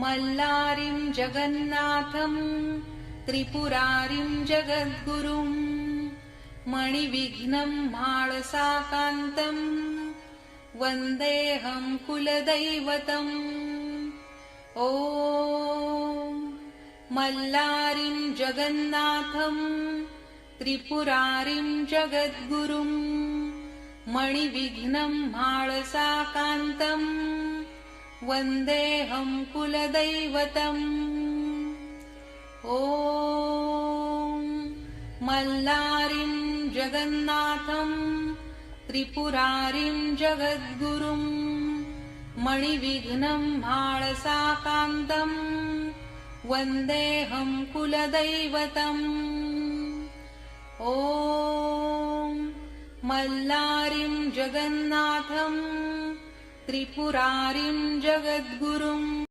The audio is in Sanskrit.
मल्लारिं जगन्नाथं त्रिपुरारिं जगद्गुरुम् मणिविघ्नं माळसाकान्तम् वन्देऽहं कुलदैवतम् ॐ मल्लारिं जगन्नाथं त्रिपुरारिं जगद्गुरुम् मणिविघ्नं माळसाकान्तम् वन्देऽहं कुलदैवतम्। ॐ मल्लारिं जगन्नाथं त्रिपुरारिं जगद्गुरुम् मणिविघ्नं माळसाकान्तम् वन्देऽहं कुलदैवतम्। ॐ मल्लारिं जगन्नाथं त्रिपुरारिं जगद्गुरुम्